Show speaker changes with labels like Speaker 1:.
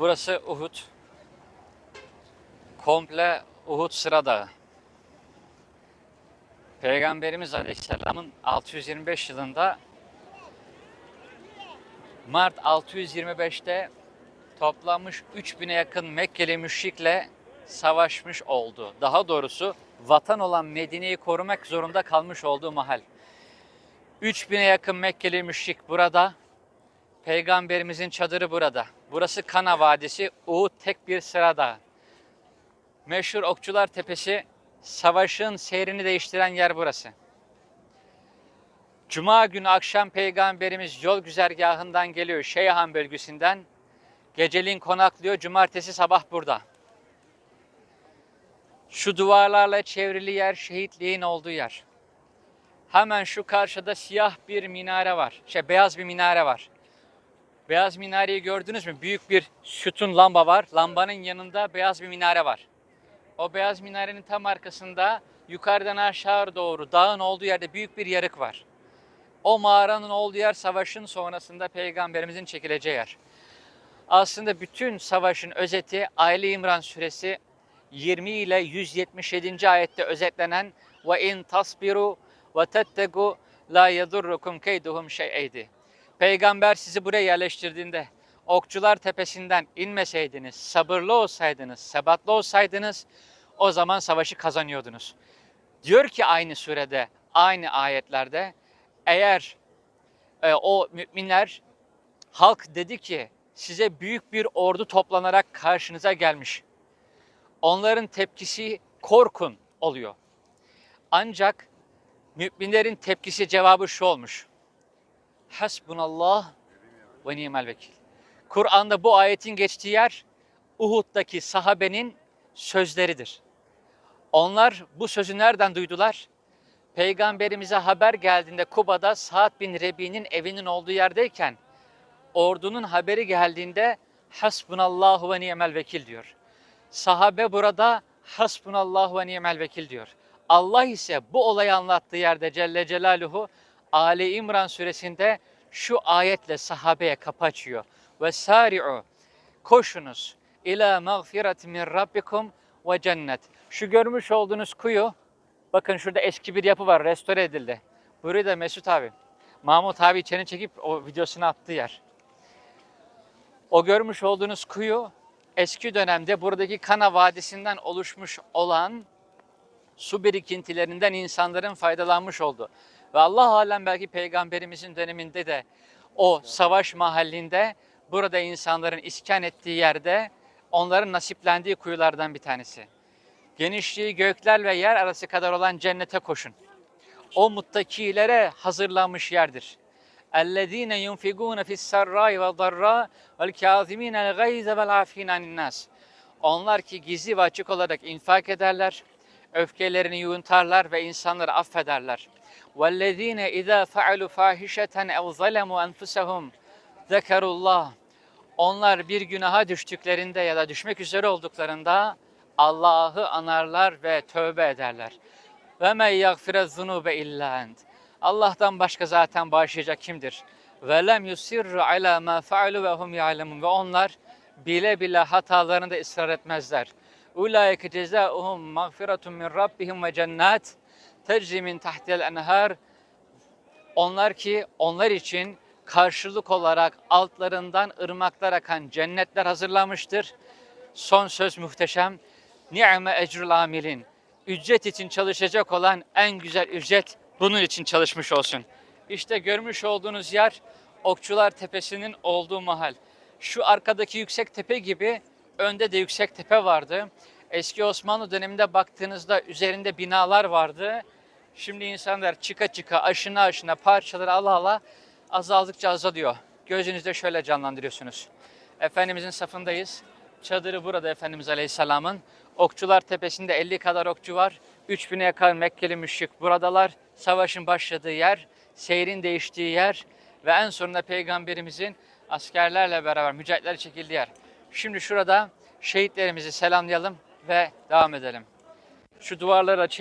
Speaker 1: Burası Uhud. Komple Uhud Sıra Dağı. Peygamberimiz Aleyhisselam'ın 625 yılında Mart 625'te toplanmış 3000'e yakın Mekkeli müşrikle savaşmış oldu. Daha doğrusu vatan olan Medine'yi korumak zorunda kalmış olduğu mahal. 3000'e yakın Mekkeli müşrik burada. Peygamberimizin çadırı burada. Burası Kana Vadisi, Uhud tek bir sırada. Meşhur Okçular Tepesi, savaşın seyrini değiştiren yer burası. Cuma günü akşam Peygamberimiz yol güzergahından geliyor Şeyhan bölgesinden. Geceliğin konaklıyor, cumartesi sabah burada. Şu duvarlarla çevrili yer şehitliğin olduğu yer. Hemen şu karşıda siyah bir minare var. Şey beyaz bir minare var. Beyaz minareyi gördünüz mü? Büyük bir sütun lamba var. Lambanın yanında beyaz bir minare var. O beyaz minarenin tam arkasında yukarıdan aşağı doğru dağın olduğu yerde büyük bir yarık var. O mağaranın olduğu yer savaşın sonrasında peygamberimizin çekileceği yer. Aslında bütün savaşın özeti Aile İmran suresi 20 ile 177. ayette özetlenen ve in tasbiru ve tettegu la yedurrukum keyduhum şey'eydi. Peygamber sizi buraya yerleştirdiğinde Okçular Tepesi'nden inmeseydiniz, sabırlı olsaydınız, sebatlı olsaydınız o zaman savaşı kazanıyordunuz. Diyor ki aynı surede, aynı ayetlerde eğer e, o müminler halk dedi ki size büyük bir ordu toplanarak karşınıza gelmiş. Onların tepkisi korkun oluyor. Ancak müminlerin tepkisi cevabı şu olmuş. Hasbunallah ve ni'mel vekil. Kur'an'da bu ayetin geçtiği yer Uhud'daki sahabenin sözleridir. Onlar bu sözü nereden duydular? Peygamberimize haber geldiğinde Kuba'da Sa'd bin Rebi'nin evinin olduğu yerdeyken ordunun haberi geldiğinde hasbunallahu ve ni'mel vekil diyor. Sahabe burada hasbunallahu ve ni'mel vekil diyor. Allah ise bu olayı anlattığı yerde Celle Celaluhu Ali İmran suresinde şu ayetle sahabeye kapı. Ve sari'u koşunuz ila mağfiret min rabbikum ve cennet. Şu görmüş olduğunuz kuyu bakın şurada eski bir yapı var restore edildi. Burayı da Mesut abi. Mahmut abi içeri çekip o videosunu attığı yer. O görmüş olduğunuz kuyu eski dönemde buradaki Kana Vadisi'nden oluşmuş olan su birikintilerinden insanların faydalanmış oldu. Ve Allah alem belki peygamberimizin döneminde de o savaş mahallinde burada insanların iskan ettiği yerde onların nasiplendiği kuyulardan bir tanesi. Genişliği gökler ve yer arası kadar olan cennete koşun. O muttakilere hazırlanmış yerdir. اَلَّذ۪ينَ يُنْفِقُونَ فِي السَّرَّاءِ وَالضَّرَّاءِ وَالْكَاظِم۪ينَ الْغَيْزَ وَالْعَاف۪ينَ عَنِ النَّاسِ Onlar ki gizli ve açık olarak infak ederler, öfkelerini yuntarlar ve insanları affederler. وَالَّذ۪ينَ اِذَا فَعَلُوا فَاحِشَةً اَوْ ظَلَمُوا أَنْفُسَهُمْ ذَكَرُوا اللّٰهِ Onlar bir günaha düştüklerinde ya da düşmek üzere olduklarında Allah'ı anarlar ve tövbe ederler. Ve men yagfire zunube illa ent. Allah'tan başka zaten bağışlayacak kimdir? Ve lem yusirru ala ma faalu ve hum ya'lemun. Ve onlar bile bile hatalarında ısrar etmezler. Ulaike cezauhum mağfiretun min rabbihim ve cennet tecri min tahtiel enhar. Onlar ki onlar için karşılık olarak altlarından ırmaklar akan cennetler hazırlamıştır. Son söz muhteşem. Ni'me ecrul amilin. Ücret için çalışacak olan en güzel ücret bunun için çalışmış olsun. İşte görmüş olduğunuz yer Okçular Tepesi'nin olduğu mahal. Şu arkadaki yüksek tepe gibi önde de yüksek tepe vardı. Eski Osmanlı döneminde baktığınızda üzerinde binalar vardı. Şimdi insanlar çıka çıka aşına aşına parçaları ala ala azaldıkça azalıyor. Gözünüzde şöyle canlandırıyorsunuz. Efendimizin safındayız. Çadırı burada Efendimiz Aleyhisselam'ın. Okçular Tepesi'nde 50 kadar okçu var. 3000'e yakın Mekkeli müşrik buradalar. Savaşın başladığı yer, seyrin değiştiği yer ve en sonunda Peygamberimizin askerlerle beraber mücahitler çekildiği yer. Şimdi şurada şehitlerimizi selamlayalım ve devam edelim. Şu duvarları açayım.